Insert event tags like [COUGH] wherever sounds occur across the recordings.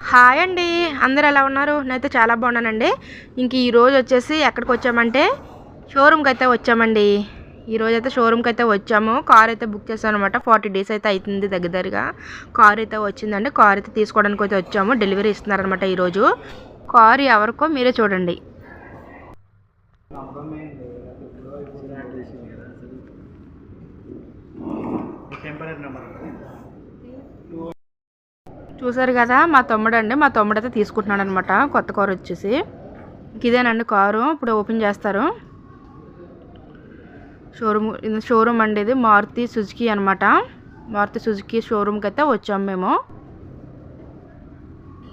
Hi అండి. అందరు ఎలా ఉన్నారు? నేనైతే చాలా బాగున్నానండి. ఇంక ఈరోజు వచ్చేసి ఎక్కడికి వచ్చామంటే షోరూమ్కి అయితే వచ్చామండి. ఈరోజు అయితే షోరూమ్కి అయితే వచ్చాము. కార్ అయితే బుక్ చేసాం అనమాట ఫార్టీ డేస్ అయితే అవుతుంది దగ్గర దగ్గరగా. కార్ అయితే వచ్చిందండి. కార్ అయితే తీసుకోవడానికి అయితే వచ్చాము. డెలివరీ ఇస్తున్నారనమాట ఈరోజు కార్ ఎవరికో మీరే చూడండి. టెంపరీ నెంబర్ చూసారు కదా మా తమ్ముడు అండి మా తమ్ముడు అయితే తీసుకుంటున్నాడు అనమాట కొత్త కారు వచ్చేసి. ఇదేనండి కారు ఇప్పుడు ఓపెన్ చేస్తారు. షోరూమ్ ఇది షోరూమ్ అండి ఇది మారుతి సుజుకి అనమాట. మారుతి సుజుకి షోరూమ్కి అయితే వచ్చాము మేము.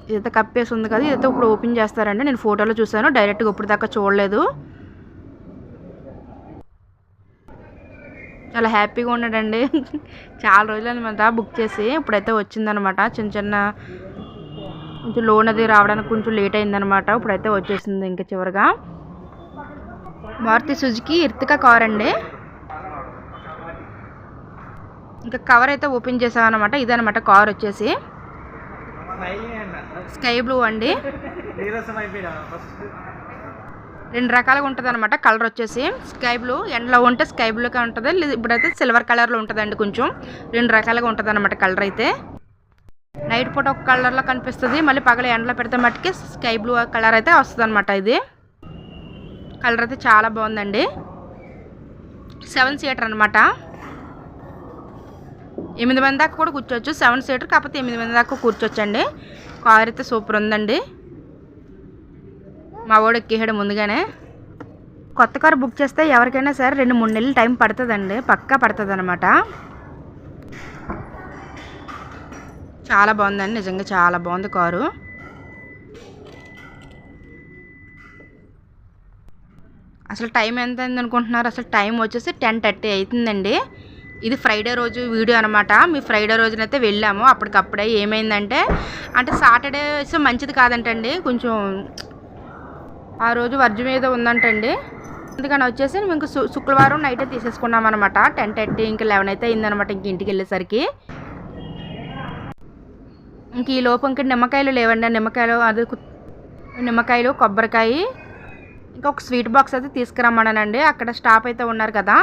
ఇదైతే కప్పేసి ఉంది కదా ఇదైతే ఇప్పుడు ఓపెన్ చేస్తారండి. నేను ఫోటోలో చూశాను డైరెక్ట్గా ఇప్పుడు దాకా చూడలేదు. చాలా హ్యాపీగా ఉన్నాడండి. చాలా రోజులు అనమాట బుక్ చేసి ఇప్పుడైతే వచ్చిందనమాట. చిన్న చిన్న కొంచెం లోన్ అది రావడానికి కొంచెం లేట్ అయిందనమాట. ఇప్పుడైతే వచ్చేసింది ఇంకా చివరిగా. మారుతి సుజుకి ఇర్తికా కార్ అండి. ఇంకా కవర్ అయితే ఓపెన్ చేసామన్నమాట ఇదనమాట కార్ వచ్చేసి. స్కై బ్లూ అండి. [LAUGHS] రెండు రకాలుగా ఉంటుంది అనమాట కలర్ వచ్చేసి స్కై బ్లూ ఎండలో ఉంటే స్కై బ్లూగా ఉంటుంది. లేదు ఇప్పుడైతే సిల్వర్ కలర్లో ఉంటుందండి కొంచెం. రెండు రకాలుగా ఉంటుంది అనమాట కలర్ అయితే. నైట్ పూట ఒక కలర్లో కనిపిస్తుంది. మళ్ళీ పగల ఎండలో పెడితే మట్టుకి స్కై బ్లూ కలర్ అయితే వస్తుంది అనమాట ఇది. కలర్ అయితే చాలా బాగుందండి. సెవెన్ సీటర్ అనమాట ఎనిమిది మంది దాకా కూడా కూర్చోవచ్చు. సెవెన్ సీటర్ కాకపోతే ఎనిమిది మంది దాకా కూర్చోవచ్చండి. కార్ అయితే సూపర్ ఉందండి. మా వాడు ఎక్కేసాడు ముందుగానే. కొత్త కారు బుక్ చేస్తే ఎవరికైనా సరే రెండు మూడు నెలలు టైం పడుతుందండి పక్కా పడుతుంది అనమాట చాలా బాగుందండి నిజంగా చాలా బాగుంది కారు. అసలు టైం ఎంత అయింది అనుకుంటున్నారు? అసలు టైం వచ్చేసి టెన్ థర్టీ అవుతుందండి ఇది ఫ్రైడే రోజు వీడియో అనమాట మీ ఫ్రైడే రోజునైతే వెళ్ళాము. అప్పటికప్పుడే ఏమైందంటే అంటే సాటర్డేస్ మంచిది కాదంటండి. కొంచెం ఆ రోజు వర్జం మీద ఉందంటండి. అందుకని వచ్చేసి మేము శు- శుక్రవారం నైట్ తీసేసుకున్నాం అనమాట టెన్ థర్టీ ఇంకా లెవెన్ అయితే అయిందనమాట ఇంక ఇంటికి వెళ్ళేసరికి. ఇంక ఈ లోపు ఇంక నిమ్మకాయలు లేవండి. నిమ్మకాయలు అది నిమ్మకాయలు కొబ్బరికాయ ఇంకా ఒక స్వీట్ బాక్స్ అయితే తీసుకురమ్మన్నానండి. అక్కడ స్టాప్ అయితే ఉన్నారు కదా.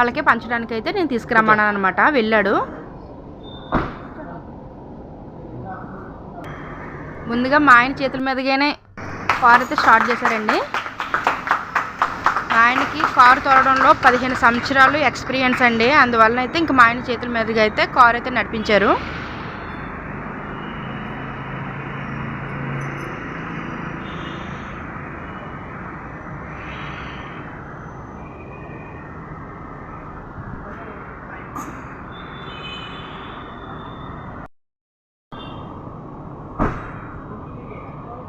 వాళ్ళకి పంచడానికి అయితే నేను తీసుకురమ్మన్నాను అనమాట వెళ్ళాడు. ముందుగా మా ఆయన చేతుల మీదుగానే కార్ అయితే స్టార్ట్ చేశారండి. ఆయనకి కారు తోలడంలో పదిహేను సంవత్సరాలు ఎక్స్పీరియన్స్ అండి. అందువలన అయితే ఇంక మా ఆయన చేతుల మీదుగా అయితే కార్ అయితే నడిపించారు.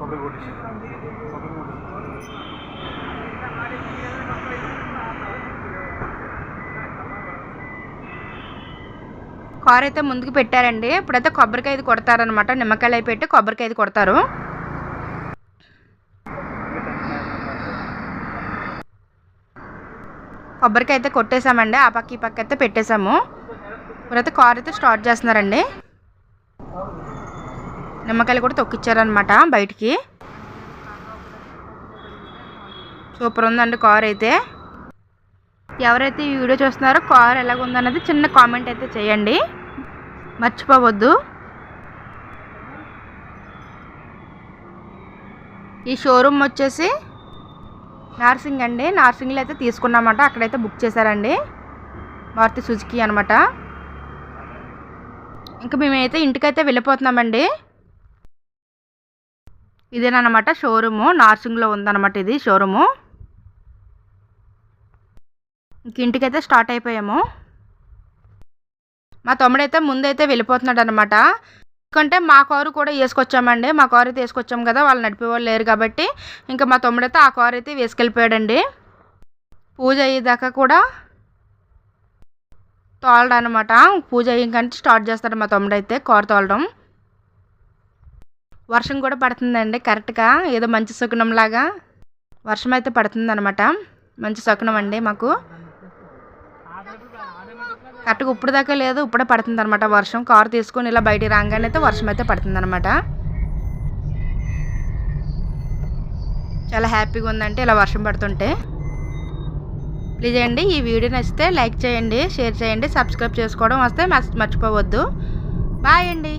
కొబ్బరి కొట్టేసి కార్ అయితే ముందుకు పెట్టారండి. ఇప్పుడైతే కొబ్బరికాయ కొడతారనమాట నిమ్మకాయలు అయి పెట్టి కొబ్బరికాయ కొడతారు. కొబ్బరికాయ అయితే కొట్టేశామండి ఆ పక్క ఈ పక్క అయితే పెట్టేశాము ఇప్పుడైతే కార్ అయితే స్టార్ట్ చేస్తున్నారండి. నిమ్మకాయలు కూడా తొక్కిచ్చారనమాట బయటికి. సూపర్ ఉందండి కార్ అయితే. ఎవరైతే ఈ వీడియో చూస్తున్నారో కార్ ఎలాగుందన్నది చిన్న కామెంట్ అయితే చేయండి. మర్చిపోవద్దు. ఈ షోరూమ్ వచ్చేసి నార్సింగ్ అండి. నార్సింగ్లో అయితే తీసుకున్నామంట. అక్కడైతే బుక్ చేశారండి. మారుతి సుజుకి అనమాట ఇంకా మేమైతే ఇంటికైతే వెళ్ళిపోతున్నామండి. ఇదేనమాట షోరూము. నార్సింగ్లో ఉందన్నమాట ఇది షోరూము. ఇంక ఇంటికైతే స్టార్ట్ అయిపోయాము. మా తమ్ముడైతే ముందైతే వెళ్ళిపోతున్నాడు అనమాట ఎందుకంటే మా కారు కూడా వేసుకొచ్చామండి. మా కారు అయితే వేసుకొచ్చాం కదా వాళ్ళు నడిపేవాళ్ళు లేరు కాబట్టి. ఇంకా మా తమ్ముడైతే ఆ కారు అయితే వేసుకెళ్ళిపోయాడండి. పూజ అయ్యేదాకా కూడా తోలడం అనమాట పూజ అయ్యాకంటే స్టార్ట్ చేస్తాడు మా తమ్ముడైతే కారు తోలడం. వర్షం కూడా పడుతుందండి కరెక్ట్గా ఏదో మంచి శకునం వర్షం అయితే పడుతుంది అనమాట మంచి శకునం అండి మాకు. కరెక్ట్గా ఇప్పుడు దాకా లేదు ఇప్పుడే పడుతుంది అనమాట వర్షం. కారు తీసుకొని ఇలా బయటికి రాగానే అయితే వర్షం అయితే పడుతుంది అనమాట చాలా హ్యాపీగా ఉందంటే ఇలా వర్షం పడుతుంటే. ప్లీజ్ అండి ఈ వీడియో నచ్చితే లైక్ చేయండి షేర్ చేయండి సబ్స్క్రైబ్ చేసుకోవడం వస్తే మర్చిపోవద్దు. బాయ్ అండి.